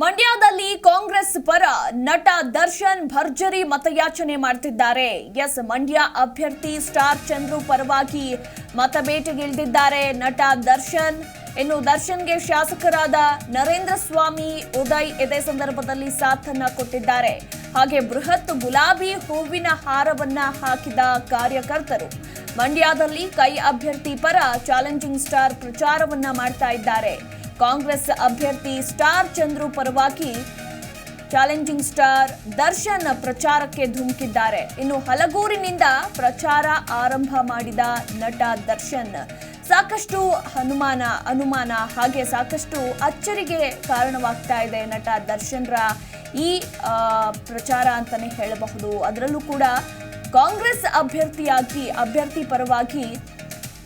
ಮಂಡ್ಯದಲ್ಲಿ ಕಾಂಗ್ರೆಸ್ ಪರ ನಟ ದರ್ಶನ್ ಭರ್ಜರಿ ಮತಯಾಚನೆ ಮಾಡ್ತಿದ್ದಾರೆ. ಎಸ್, ಮಂಡ್ಯ ಅಭ್ಯರ್ಥಿ ಸ್ಟಾರ್ ಚಂದ್ರು ಪರವಾಗಿ ಮತಬೇಟೆಗಿಳಿದಿದ್ದಾರೆ. ನಟ ದರ್ಶನ್. ಇನ್ನು ದರ್ಶನ್ಗೆ ಶಾಸಕರಾದ ನರೇಂದ್ರ ಸ್ವಾಮಿ ಉದಯ್ ಇದೇ ಸಂದರ್ಭದಲ್ಲಿ ಸಾಥನ್ನ ಕೊಟ್ಟಿದ್ದಾರೆ. ಹಾಗೆ ಬೃಹತ್ ಗುಲಾಬಿ ಹೂವಿನ ಹಾರವನ್ನ ಹಾಕಿದ ಕಾರ್ಯಕರ್ತರು ಮಂಡ್ಯದಲ್ಲಿ ಕೈ ಅಭ್ಯರ್ಥಿ ಪರ ಚಾಲೆಂಜಿಂಗ್ ಸ್ಟಾರ್ ಪ್ರಚಾರವನ್ನ ಮಾಡ್ತಾ ಇದ್ದಾರೆ. ಕಾಂಗ್ರೆಸ್ ಅಭ್ಯರ್ಥಿ ಸ್ಟಾರ್ ಚಂದ್ರು ಪರವಾಗಿ ಚಾಲೆಂಜಿಂಗ್ ಸ್ಟಾರ್ ದರ್ಶನ್ ಪ್ರಚಾರಕ್ಕೆ ಧುಮುಕಿದ್ದಾರೆ. ಇನ್ನು ಹಲಗೂರಿನಿಂದ ಪ್ರಚಾರ ಆರಂಭ ಮಾಡಿದ ನಟ ದರ್ಶನ್. ಸಾಕಷ್ಟು ಹನುಮಾನ, ಅನುಮಾನ ಹಾಗೆ ಸಾಕಷ್ಟು ಅಚ್ಚರಿಗೆ ಕಾರಣವಾಗ್ತಾ ಇದೆ ನಟ ದರ್ಶನ್ರ ಈ ಪ್ರಚಾರ ಅಂತಲೇ ಹೇಳಬಹುದು. ಅದರಲ್ಲೂ ಕೂಡ ಕಾಂಗ್ರೆಸ್ ಅಭ್ಯರ್ಥಿಯಾಗಿ, ಅಭ್ಯರ್ಥಿ ಪರವಾಗಿ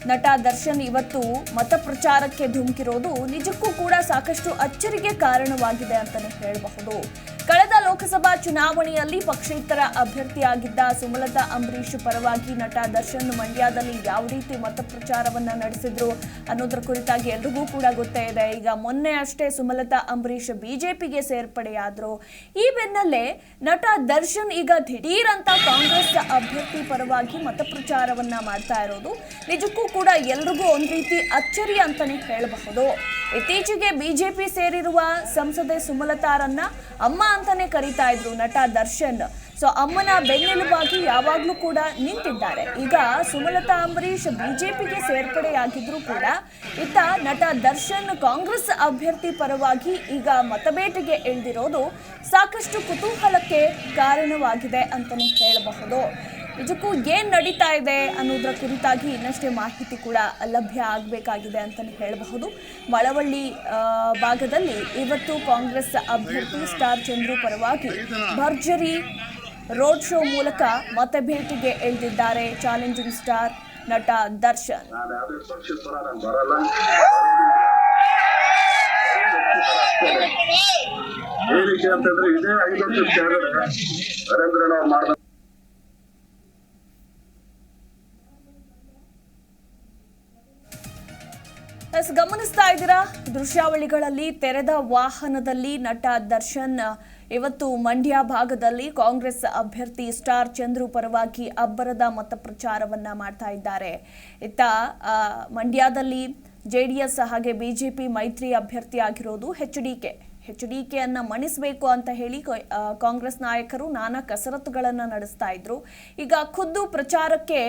ನಟ ದರ್ಶನ್ ಇವತ್ತು ಮತ ಪ್ರಚಾರಕ್ಕೆ ಧುಮುಕಿರೋದು ನಿಜಕ್ಕೂ ಕೂಡ ಸಾಕಷ್ಟು ಅಚ್ಚರಿಗೆ ಕಾರಣವಾಗಿದೆ ಅಂತಲೇ ಹೇಳಬಹುದು. ಲೋಕಸಭಾ ಚುನಾವಣೆಯಲ್ಲಿ ಪಕ್ಷೇತರ ಅಭ್ಯರ್ಥಿಯಾಗಿದ್ದ ಸುಮಲತಾ ಅಂಬರೀಶ್ ಪರವಾಗಿ ನಟ ದರ್ಶನ್ ಮಂಡ್ಯದಲ್ಲಿ ಯಾವ ರೀತಿ ಮತ ಪ್ರಚಾರವನ್ನ ನಡೆಸಿದ್ರು ಅನ್ನೋದ್ರ ಕುರಿತಾಗಿ ಎಲ್ರಿಗೂ ಕೂಡ ಗೊತ್ತೇ ಇದೆ. ಈಗ ಮೊನ್ನೆ ಅಷ್ಟೇ ಸುಮಲತಾ ಅಂಬರೀಶ್ ಬಿಜೆಪಿಗೆ ಸೇರ್ಪಡೆಯಾದ್ರು. ಈ ಬೆನ್ನಲ್ಲೇ ನಟ ದರ್ಶನ್ ಈಗ ದಿಢೀರ್ ಅಂತ ಕಾಂಗ್ರೆಸ್ ಅಭ್ಯರ್ಥಿ ಪರವಾಗಿ ಮತ ಪ್ರಚಾರವನ್ನ ಮಾಡ್ತಾ ಇರೋದು. ನಿಜಕ್ಕೂ ಕೂಡ ಎಲ್ರಿಗೂ ಒಂದ್ ರೀತಿ ಅಚ್ಚರಿ ಅಂತಾನೆ ಹೇಳಬಹುದು. ಇತ್ತೀಚೆಗೆ ಬಿಜೆಪಿ ಸೇರಿರುವ ಸಂಸದೆ ಸುಮಲತಾರನ್ನ ಅಮ್ಮ ಅಂತಾನೆ ಕರೀತಾ ಇದ್ರು ನಟ ದರ್ಶನ್. ಸೊ ಅಮ್ಮನ ಬೆನ್ನೆಲುಬಾಗಿ ಯಾವಾಗ್ಲೂ ಕೂಡ ನಿಂತಿದ್ದಾರೆ. ಈಗ ಸುಮಲತಾ ಅಂಬರೀಶ್ ಬಿಜೆಪಿಗೆ ಸೇರ್ಪಡೆಯಾಗಿದ್ರು ಕೂಡ ಇತ್ತ ನಟ ದರ್ಶನ್ ಕಾಂಗ್ರೆಸ್ ಅಭ್ಯರ್ಥಿ ಪರವಾಗಿ ಈಗ ಮತಬೇಟೆಗೆ ಇಳಿದಿರೋದು ಸಾಕಷ್ಟು ಕುತೂಹಲಕ್ಕೆ ಕಾರಣವಾಗಿದೆ ಅಂತಲೇ ಹೇಳಬಹುದು. ನಿಜಕ್ಕೂ ಏನ್ ನಡೀತಾ ಇದೆ ಅನ್ನೋದ್ರ ಕುರಿತಾಗಿ ಇನ್ನಷ್ಟೇ ಮಾಹಿತಿ ಕೂಡ ಲಭ್ಯ ಆಗಬೇಕಾಗಿದೆ ಅಂತಲೇ ಹೇಳಬಹುದು. ಮಳವಳ್ಳಿ ಭಾಗದಲ್ಲಿ ಇವತ್ತು ಕಾಂಗ್ರೆಸ್ ಅಭ್ಯರ್ಥಿ ಸ್ಟಾರ್ ಚಂದ್ರು ಪರವಾಗಿ ಭರ್ಜರಿ ರೋಡ್ ಶೋ ಮೂಲಕ ಮತಭೇಟಿಗೆ ಇಳಿದಿದ್ದಾರೆ ಚಾಲೆಂಜಿಂಗ್ ಸ್ಟಾರ್ ನಟ ದರ್ಶನ್. ಅಂತಂದ್ರೆ ಇದೇ ಐದು ವರ್ಷದ ಕೆಳಗಡೆ ಎಸ್, ಗಮನಿಸ್ತಾ ಇದ್ದೀರಾ? ದೃಶ್ಯಾವಳಿಗಳಲ್ಲಿ ತೆರೆದ ವಾಹನದಲ್ಲಿ ನಟ ದರ್ಶನ್, ಇವತ್ತು ಮಂಡ್ಯ ಭಾಗದಲ್ಲಿ ಕಾಂಗ್ರೆಸ್ ಅಭ್ಯರ್ಥಿ ಸ್ಟಾರ್ ಚಂದ್ರು ಪರವಾಗಿ ಅಬ್ಬರದ ಮತ ಪ್ರಚಾರವನ್ನ ಮಾಡ್ತಾ ಇದ್ದಾರೆ. ಇತ್ತ ಮಂಡ್ಯದಲ್ಲಿ ಜೆಡಿಎಸ್ ಹಾಗೆ ಬಿಜೆಪಿ ಮೈತ್ರಿ ಅಭ್ಯರ್ಥಿ ಆಗಿರೋದು H D K. H D ಕೆಯನ್ನ ಮಣಿಸಬೇಕು ಅಂತ ಹೇಳಿ ಕಾಂಗ್ರೆಸ್ ನಾಯಕರು ನಾನಾ ಕಸರತ್ತುಗಳನ್ನು ನಡೆಸ್ತಾ ಇದ್ರು. ಈಗ ಖುದ್ದು ಪ್ರಚಾರಕ್ಕೆ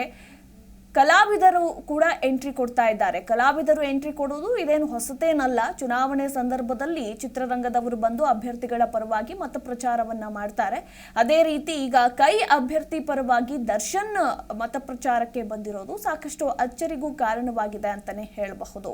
ಕಲಾವಿದರು ಕೂಡ ಎಂಟ್ರಿ ಕೊಡ್ತಾ ಇದ್ದಾರೆ. ಕಲಾವಿದರು ಎಂಟ್ರಿ ಕೊಡೋದು ಇದೇನು ಹೊಸತೇನಲ್ಲ. ಚುನಾವಣೆ ಸಂದರ್ಭದಲ್ಲಿ ಚಿತ್ರರಂಗದವರು ಬಂದು ಅಭ್ಯರ್ಥಿಗಳ ಪರವಾಗಿ ಮತ ಪ್ರಚಾರವನ್ನ ಮಾಡ್ತಾರೆ. ಅದೇ ರೀತಿ ಈಗ ಕೈ ಅಭ್ಯರ್ಥಿ ಪರವಾಗಿ ದರ್ಶನ್ ಮತ ಪ್ರಚಾರಕ್ಕೆ ಬಂದಿರೋದು ಸಾಕಷ್ಟು ಅಚ್ಚರಿಗೂ ಕಾರಣವಾಗಿದೆ ಅಂತಾನೆ ಹೇಳಬಹುದು.